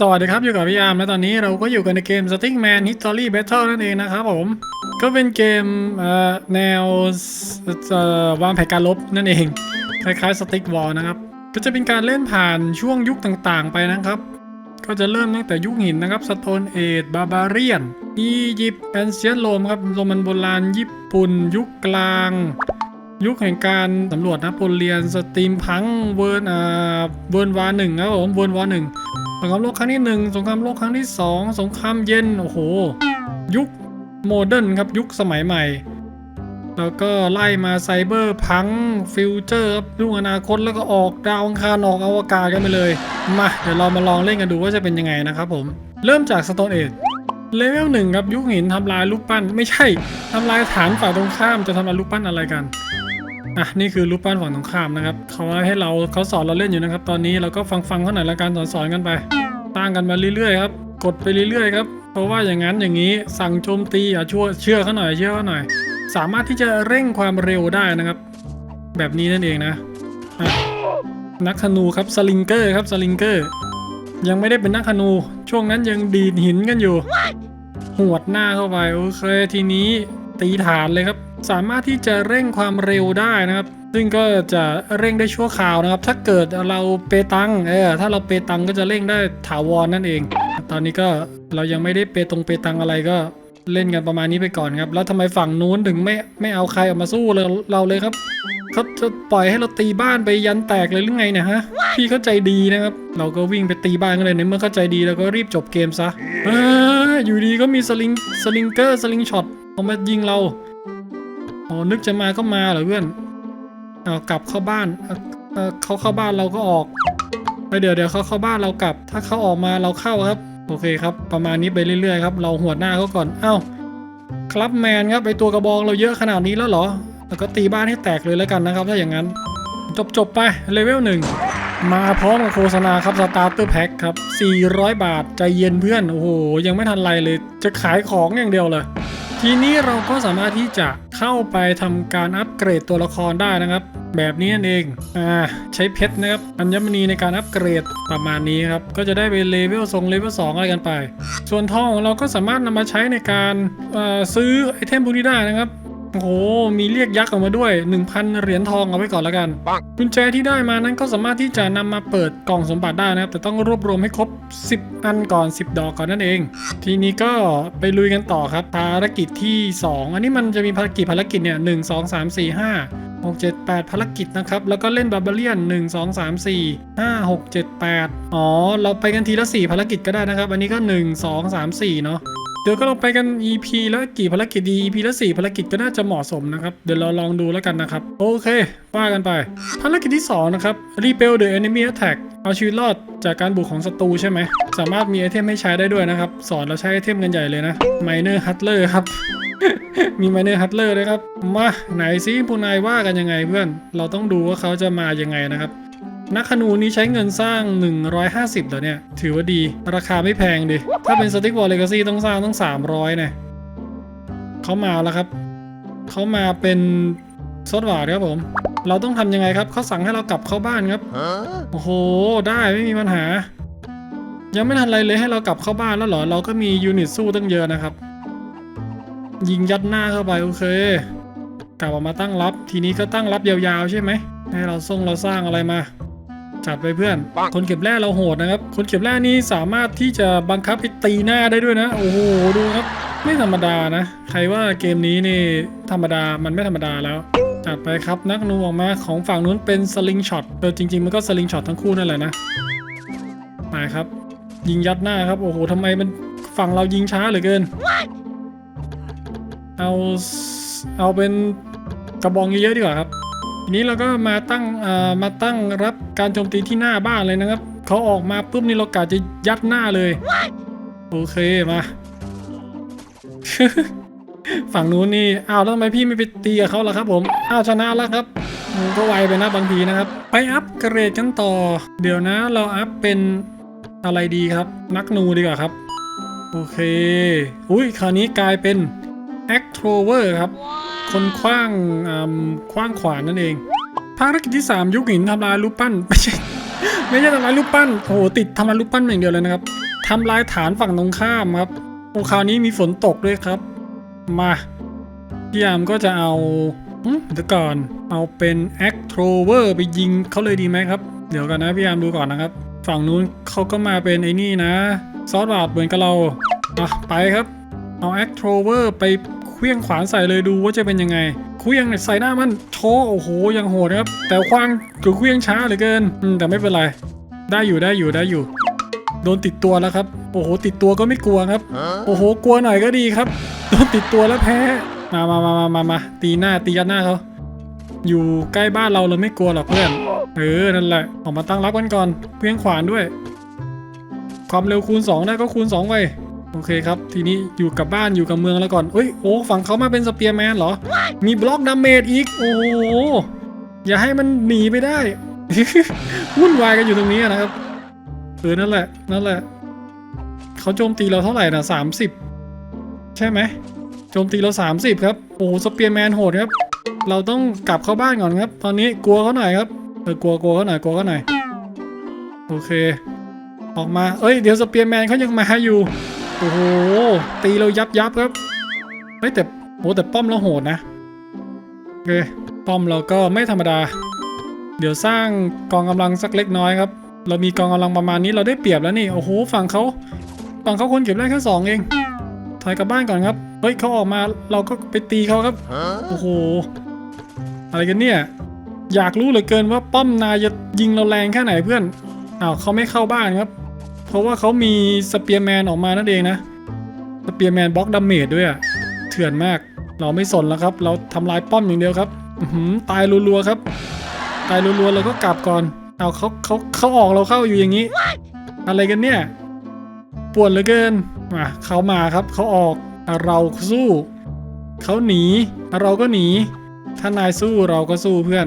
สวัสดีครับ อยู่กับพี่อามและตอนนี้เราก็อยู่กันในเกม Stickman History Battle นั่นเองนะครับผม ก็เป็นเกมแนววางแผนการลบนั่นเอง คล้ายๆ Stick War นะครับ ก็จะเป็นการเล่นผ่านช่วงยุคต่างๆ ไปนะครับ ก็จะเริ่มตั้งแต่ยุคหินนะครับ Stone Age Barbarian อียิปต์แอนเซียนโรมครับโรมันโบราณญี่ปุ่น ยุคกลาง ยุคแห่งการสำรวจนโปเลียนสตรีมพังเวิร์นเวิร์นวาหนึ่งครับผมเวิร์นวาหนึ่ง งครามโลกครั้งที่หนึ่งสงครามโลกครั้งที่สองสงครามเย็นโอ้โห ยุคโมเดิร์นครับยุคสมัยใหม่ แล้วก็ไล่มาไซเบอร์พังฟิวเจอร์ครับยุคอนาคตแล้วก็ออกดาวอังคารออกอวกาศกันไปเลย มาเดี๋ยวเรามาลองเล่นกันดูว่าจะเป็นยังไงนะครับผม เริ่มจากสโตนเอ e เลเวลหนึ่งครับยุคหินทำลายรูปปั้น ไม่ใช่ทำลายฐานฝ่ายตรงข้ามจะทำลายรูปปั้นอะไรกัน อะนี่คือรูปปั้นฝั่งตรงข้ามนะครับเขาให้เราเขาสอนเราเล่นอยู่นะครับ ตอนนี้เราก็ฟังฟังเขาหน่อยละกันสอนสอนกันไปตั้งกันมาเรื่อยๆครับกดไปเรื่อยๆครับเพราะว่าอย่างนั้นอย่างนี้สั่งโจมตีอะช่วยเชื่อเขาหน่อยเชื่อเขาหน่อย สามารถที่จะเร่งความเร็วได้นะครับ แบบนี้นั่นเองนะะนักธนูครับสลิงเกอร์ครับสลิงเกอร์ยังไม่ได้เป็นนักธนู ช่วงนั้นยังดีดหินกันอยู่หวดหน้าเข้าไปโอเคทีนี้ ตีฐานเลยครับ สามารถที่จะเร่งความเร็วได้นะครับ ซึ่งก็จะเร่งได้ชั่วคราวนะครับ ถ้าเกิดเราเปตังเออถ้าเราเปตังก็จะเร่งได้ถาวรนั่นเอง ตอนนี้ก็เรายังไม่ได้เปตรงเปตังอะไรก็เล่นกันประมาณนี้ไปก่อนครับ แล้วทำไมฝั่งนู้นถึงไม่ไม่เอาใครออกมาสู้เราเราเลยครับเขาจะปล่อยให้เราตีบ้านไปยันแตกเลยหรือไงเนี่ยฮะ พี่เข้าใจดีนะครับ เราก็วิ่งไปตีบ้านกันเลยในเมื่อเข้าใจดีเราก็รีบจบเกมซะออยู่ดีก็มีสลิงสลิงเกอร์สลิงช็อต เอามายิงเราอ๋อนึกจะมาก็มาเหรอเพื่อนเอากลับเข้าบ้านเออเขาเข้าบ้านเราก็ออกไปเดี๋ยวเดี๋ยวเขาเข้าบ้านเรากลับ ถ้าเขาออกมาเราเข้าครับ โอเคครับ ประมาณนี้ไปเรื่อยๆครับเราหัวหน้าเขาก่อนเอ้าครับแมนครับไอตัวกระบองเราเยอะขนาดนี้แล้วเหรอ แล้วก็ตีบ้านให้แตกเลยแล้วกันนะครับ ถ้าอย่างนั้นจบจบๆไปเลเวลหนึ่งมาพร้อมกับโฆษณาครับสตาร์เตอร์แพ็คครับ 400 บาท ใจเย็นเพื่อน โอ้โห ยังไม่ทันไรเลย จะขายของอย่างเดียวเลย ทีนี้เราก็สามารถที่จะเข้าไปทำการอัปเกรดตัวละครได้นะครับ แบบนี้นั่นเองอ่าใช้เพชรนะครับอัญมณีในการอัปเกรดประมาณนี้ครับก็จะได้เป็นเลเวลทรงเลเวลสอะไรกันไป ส่วนทองของเราก็สามารถนำมาใช้ในการซื้อไอเทมพวกนี้ได้นะครับ โอ้โห มีเรียกยักษ์ออกมาด้วย 1,000 เหรียญทองเอาไว้ก่อนแล้วกัน กุญแจที่ได้มานั้นก็สามารถที่จะนำมาเปิดกล่องสมบัติได้นะครับ แต่ต้องรวบรวมให้ครบ 10 อันก่อน 10 ดอกก่อนนั่นเอง ทีนี้ก็ไปลุยกันต่อครับ ภารกิจที่ 2 อันนี้มันจะมีภารกิจภารกิจเนี่ย1 2 3 4 5 6 7 8ภารกิจนะครับ แล้วก็เล่นบาร์เบเลียน1 2 3 4 5 6 7 8อ๋อ เราไปกันทีละ4ภารกิจก็ได้นะครับ อันนี้ก็1 2 3 4เนาะ เดี๋ยวก็เราไปกัน EP ล้วกี่ภารกิจดี EP ละ4ภารกิจก็น่าจะเหมาะสมนะครับ เดี๋ยวเราลองดูแล้วกันนะครับ โอเค ว่ากันไป ภารกิจที่ 2 นะครับ Repel the enemy attack เอาชีวิตรอดจากการบุกของศัตรูใช่ไหม สามารถมีไอเทมให้ใช้ได้ด้วยนะครับ สอนเราใช้ไอเทมกันใหญ่เลยนะ Miner Hustler ครับ มี Miner Hustler ด้วยครับ มาไหนซิผู้นายว่ากันยังไงเพื่อน เราต้องดูว่าเขาจะมายังไงนะครับ นักขนูนี้ใช้เงินสร้าง 150เหรอเนี่ย ถือว่าดี ราคาไม่แพงดิ ถ้าเป็นสติ๊กวอลเลกาซี่ต้องสร้างต้อง 300เนี่ยเขามาแล้วครับ เขามาเป็นซอสหวานครับผม เราต้องทำยังไงครับ เขาสั่งให้เรากลับเข้าบ้านครับ โอ้โห ได้ไม่มีปัญหา ยังไม่ทันไรเลยให้เรากลับเข้าบ้านแล้วเหรอ เราก็มียูนิตสู้ตั้งเยอะนะครับ ยิงยัดหน้าเข้าไปโอเค กลับออกมาตั้งรับ ทีนี้ก็ตั้งรับยาวๆใช่ไหม ให้เราส่งเราสร้างอะไรมา จัดไปเพื่อน คนเก็บแร่เราโหดนะครับ คนเก็บแร่นี่สามารถที่จะบังคับให้ตีหน้าได้ด้วยนะ โอ้โห ดูครับ ไม่ธรรมดานะ ใครว่าเกมนี้นี่ธรรมดา มันไม่ธรรมดาแล้วจัดไปครับ นักนูออกมาของฝั่งนู้นเป็นสลิงช็อตเออจริง ๆ มันก็สลิงช็อตทั้งคู่นั่นแหละนะ ไปครับ ยิงยัดหน้าครับ โอ้โหทำไมมันฝั่งเรายิงช้าเหลือเกิน เอา เอาเป็นกระบองเยอะๆดีกว่าครับ ทีนี้เราก็มาตั้งมาตั้งรับการโจมตีที่หน้าบ้านเลยนะครับเขาออกมาปุ๊บนี่เรากะจะยัดหน้าเลย โอเคมาฝั่งนู้นนี่ อ้าวแล้วทำไมพี่ไม่ไปตีกับเขาล่ะครับผม อ้าวชนะแล้วครับก็ไวไปนะบางทีนะครับ ไปอัพเกรดกันต่อ เดี๋ยวนะเราอัพเป็นอะไรดีครับ นักนูดีกว่าครับ โอเค อุ้ยคราวนี้กลายเป็น a c t r o v e r ครับ คนคว้างอ่าคว้างขวานนั่นเอง ภารกิจที่ 3 ยุคหินทำลายรูปปั้น ไม่ใช่ไม่ใช่ทำลายรูปปั้นโอ้โหติดทำลายรูปปั้นอย่างเดียวเลยนะครับทำลายฐานฝั่งตรงข้ามครับโอ้คราวนี้มีฝนตกด้วยครับ มาพี่ยามก็จะเอาเดี๋ยวก่อนเอาเป็น a c t r o v e r ไปยิงเขาเลยดีไหมครับ เดี๋ยวกันนะพี่ยามดูก่อนนะครับ ฝั่งนู้นเขาก็มาเป็นไอ้นี่นะ ซอสบาดเหมือนกับเราอะไปครับ เอา a c t r o v e r ไป ลี้ยงขวานใส่เลยดูว่าจะเป็นยังไงเคลี้ยงใส่หน้ามันโชว์โอ้โหยังโหดครับ แต่ควางคือเคลี้ยงช้าเหลือเกินแต่ไม่เป็นไร ได้อยู่ได้อยู่ได้อยู่ โดนติดตัวแล้วครับ โอ้โห ติดตัวก็ไม่กลัวครับ โอ้โห กลัวหน่อยก็ดีครับ โดนติดตัวแล้วแพ้ มามามามามามาตีหน้าตียัดหน้าเขาอยู่ใกล้บ้านเราเราไม่กลัวหรอกเพื่อน เออ นั่นแหละ ออกมาตั้งรับกันก่อน เพียงขวานด้วย ความเร็วคูณ 2 ได้ก็คูณ 2 ไป โอเคครับ ทีนี้อยู่กับบ้านอยู่กับเมืองแล้วก่อนเอ้ยโอ้ฝั่งเขามาเป็นสเปียร์แมนเหรอ มีบล็อกดาเมจอีก โอ้โห อย่าให้มันหนีไปได้ วุ่นวายกันอยู่ตรงนี้นะครับเออนั่นแหละ นั่นแหละ เขาโจมตีเราเท่าไหร่นะสามสิบใช่ไหม โจมตีเรา30ครับ โอ้โหสเปียร์แมนโหดครับ เราต้องกลับเข้าบ้านก่อนครับ ตอนนี้กลัวเขาหน่อยครับ เออกลัวกลัวเขาหน่อยกลัวเขาหน่อย โอเค ออกมา เอ้ย เดี๋ยวสเปียร์แมนเขายังมาอยู่ โอ้โหตีเรายับยับครับเฮ้ยแต่โอ้แต่ป้อมเราโหดนะโอเคป้อมเราก็ไม่ธรรมดา เดี๋ยวสร้างกองกำลังสักเล็กน้อยครับ เรามีกองกำลังประมาณนี้เราได้เปรียบแล้วนี่โอ้โหฝั่งเขาฝั่งเขาคนเก็บได้แค่สองเองถอยกลับบ้านก่อนครับ เฮ้ยเขาออกมาเราก็ไปตีเขาครับ โอ้โห อะไรกันเนี่ย อยากรู้เหลือเกินว่าป้อมนายจะยิงเราแรงแค่ไหนเพื่อนอ้าวเขาไม่เข้าบ้านครับ ราะว่าเขามีสเปียร์แมนออกมานั่นเองนะ สเปียร์แมนบล็อกดาเมจด้วยอะเถื่อนมาก เราไม่สนแล้วครับ เราทำลายป้อมอย่างเดียวครับตายรัวๆครับ ตายรัวๆเราก็กลับก่อน เอาเขาเขาเขาออกเราเข้าอยู่อย่างนี้ อะไรกันเนี่ย ปวดเหลือเกินมาเขามาครับเขาออกเราสู้ เขาหนี เราก็หนี ถ้านายสู้เราก็สู้เพื่อน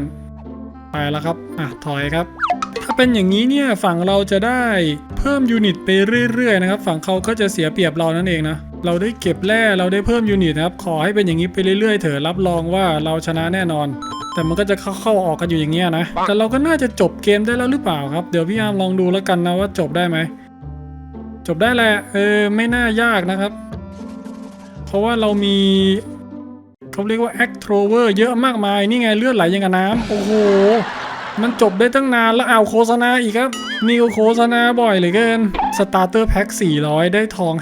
ไปแล้วครับ อะถอยครับ ถ้าเป็นอย่างนี้เนี่ยฝั่งเราจะได้เพิ่มยูนิตไปเรื่อยๆนะครับ ฝั่งเขาก็จะเสียเปรียบเรานั่นเองนะเราได้เก็บแร่เราได้เพิ่มยูนิตนะครับ ขอให้เป็นอย่างนี้ไปเรื่อยๆเถอะรับรองว่าเราชนะแน่นอน แต่มันก็จะเข้าๆออกกันอยู่อย่างเงี้ยนะแต่เราก็น่าจะจบเกมได้แล้วหรือเปล่าครับ เดี๋ยวพี่อาร์มลองดูแล้วกันนะว่าจบได้ไหมจบได้แหละเออไม่น่ายากนะครับ เพราะว่าเรามีเขาเรียกว่า a c t r o v e r เยอะมากมายนี่ไงเลือดไหลยังกับน้ำโอ้โห มันจบได้ตั้งนานแล้วเอาโฆษณาอีกครับนี่ก็โฆษณาบ่อยเหลือเกิน Starter Pack 400 ได้ทอง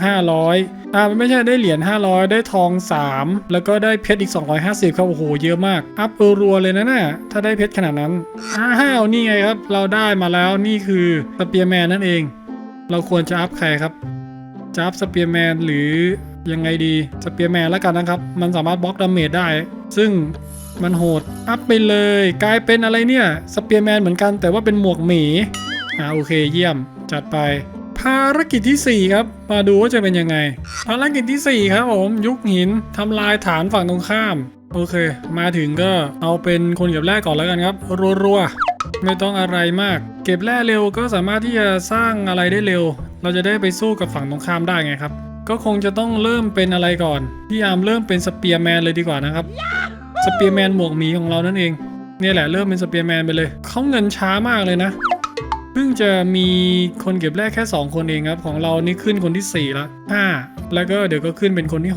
500อ่าไม่ใช่ได้เหรียญ500 ได้ทอง 3 แล้วก็ได้เพชรอีก 250 ครับโอ้โหเยอะมาก อัพเออรัวเลยนะน่ะถ้าได้เพชรขนาดนั้นอ้าวนี่ไงครับ เราได้มาแล้วนี่คือสเปียร์แมนนั่นเอง เราควรจะอัพใครครับจะอัพสเปียร์แมนหรือยังไงดีสเปียร์แมนแล้วกันนะครับ มันสามารถบล็อกดาเมจได้ ซึ่ง มันโหด อัพไปเลย กลายเป็นอะไรเนี่ย สเปียร์แมนเหมือนกันแต่ว่าเป็นหมวกหมี อ่าโอเคเยี่ยม จัดไป ภารกิจที่ 4 ครับ มาดูว่าจะเป็นยังไง ภารกิจที่ 4 ครับผม ยุคหินทำลายฐานฝั่งตรงข้าม โอเค มาถึงก็เอาเป็นคนเก็บแร่ก่อนแล้วกันครับรัวๆไม่ต้องอะไรมาก เก็บแร่เร็วก็สามารถที่จะสร้างอะไรได้เร็ว เราจะได้ไปสู้กับฝั่งตรงข้ามได้ไงครับก็คงจะต้องเริ่มเป็นอะไรก่อน พี่อามเริ่มเป็นสเปียร์แมนเลยดีกว่านะครับ สเปียร์แมนหมวกหมีของเรานั่นเองเนี่ยแหละเริ่มเป็นสเปียร์แมนไปเลยเขาเงินช้ามากเลยนะเพิ่งจะมีคนเก็บแรกแค่ 2 คนเองครับ ของเรานี่ขึ้นคนที่ 4 แล้ว5แล้วก็เดี๋ยวก็ขึ้นเป็นคนที่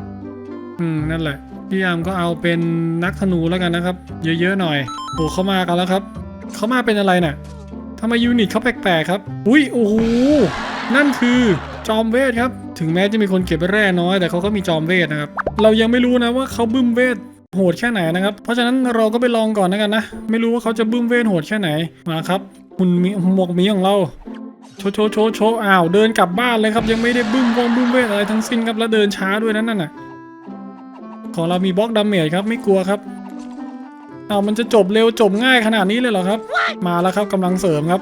6 อืม นั่นแหละ พี่ยามก็เอาเป็นนักธนูแล้วกันนะครับ เยอะๆหน่อยโอ้เขามากันแล้วครับ เขามาเป็นอะไรน่ะทำไมยูนิตเขาแปลกๆครับ อุ้ยโอ้โหนั่นคือจอมเวทครับ ถึงแม้จะมีคนเก็บแร่น้อยแต่เขาก็มีจอมเวทนะครับ เรายังไม่รู้นะว่าเขาบึ้มเวท โหดแค่ไหนนะครับ เพราะฉะนั้นเราก็ไปลองก่อนนะกันนะ ไม่รู้ว่าเขาจะบึ้มเวทโหดแค่ไหน มาครับหุ่นหมีหมวกมีของเราโชว์โชว์โชว์โชว์อ้าวเดินกลับบ้านเลยครับ ยังไม่ได้บึ้มวงบึ้มเวทอะไรทั้งสิ้นครับแล้วเดินช้าด้วยนั่นน่ะของเรามีบล็อกดาเมจครับไม่กลัวครับเอามันจะจบเร็วจบง่ายขนาดนี้เลยเหรอครับ มาแล้วครับกำลังเสริมครับ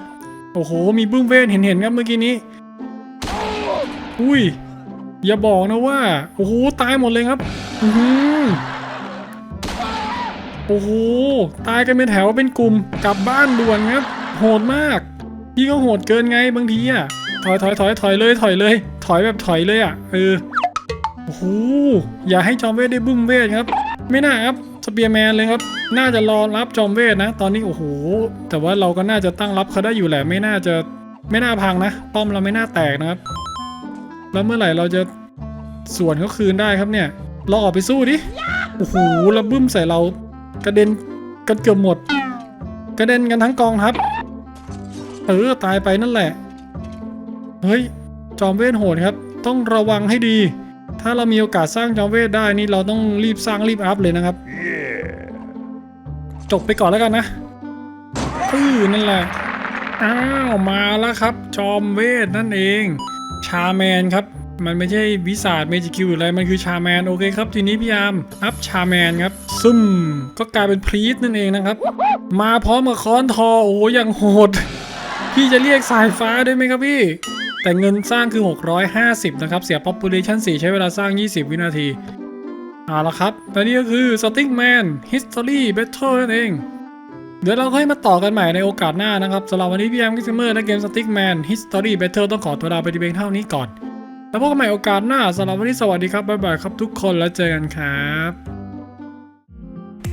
โอ้โห มีบึ้มเวทเห็นเห็นๆครับเมื่อกี้นี้ อุ้ย อย่าบอกนะว่า โอ้โห ตายหมดเลยครับ อือ โอ้โห ตายกันเป็นแถวเป็นกลุ่ม กลับบ้านด่วนครับ โหดมาก พี่ก็โหดเกินไงบางทีอะ ถอยถอยถอยถอยเลยถอยเลย ถอยแบบถอยเลยอะ เออ โอ้โห อย่าให้จอมเวทได้บึ้มเวทครับ ไม่น่าครับ สเปียร์แมนเลยครับ น่าจะรอรับจอมเวทนะ ตอนนี้โอ้โห แต่ว่าเราก็น่าจะตั้งรับเขาได้อยู่แหละ ไม่น่าจะ ไม่น่าพังนะ ป้อมเราไม่น่าแตกนะครับ แล้วเมื่อไหร่เราจะส่วนเขาคืนได้ครับเนี่ย เราออกไปสู้ดิ โอ้โหแล้วบึ้มใส่เรา กระเด็นกันเกือบหมด กระเด็นกันทั้งกองทัพเออตายไปนั่นแหละ เฮ้ย จอมเวทโหดครับ ต้องระวังให้ดี ถ้าเรามีโอกาสสร้างจอมเวทได้นี่เราต้องรีบสร้างรีบอัพเลยนะครับ จบไปก่อนแล้วกันนะอือนั่นแหละ อ้าวมาแล้วครับ จอมเวทนั่นเอง ชาแมนครับมันไม่ใช่วิสาดเมจิคิวหรืออะไร มันคือชาแมน โอเคครับ ทีนี้พี่ยามอัพชาแมนครับ ซึมก็กลายเป็นพรีสนั่นเองนะครับ มาพร้อมกับค้อนทอโอ้อย่างโหด พี่จะเรียกสายฟ้าได้ไหมครับพี่ แต่เงินสร้างคือ 650 นะครับ เสีย population 4 ใช้เวลาสร้าง 20 วินาทีเอาละครับและนี่ก็คือ Stickman History Battle นั่นเอง เดี๋ยวเราค่อยมาต่อกันใหม่ในโอกาสหน้านะครับสำหรับวันนี้พี่แอมกิสเมอร์และเกม Stickman History Battle ต้องขอตัวลาไปที่เพียงเท่านี้ก่อน แล้วพบกันใหม่โอกาสหน้าสำหรับวันนี้สวัสดีครับ บ๊ายบายครับทุกคนแล้วเจอกันครับ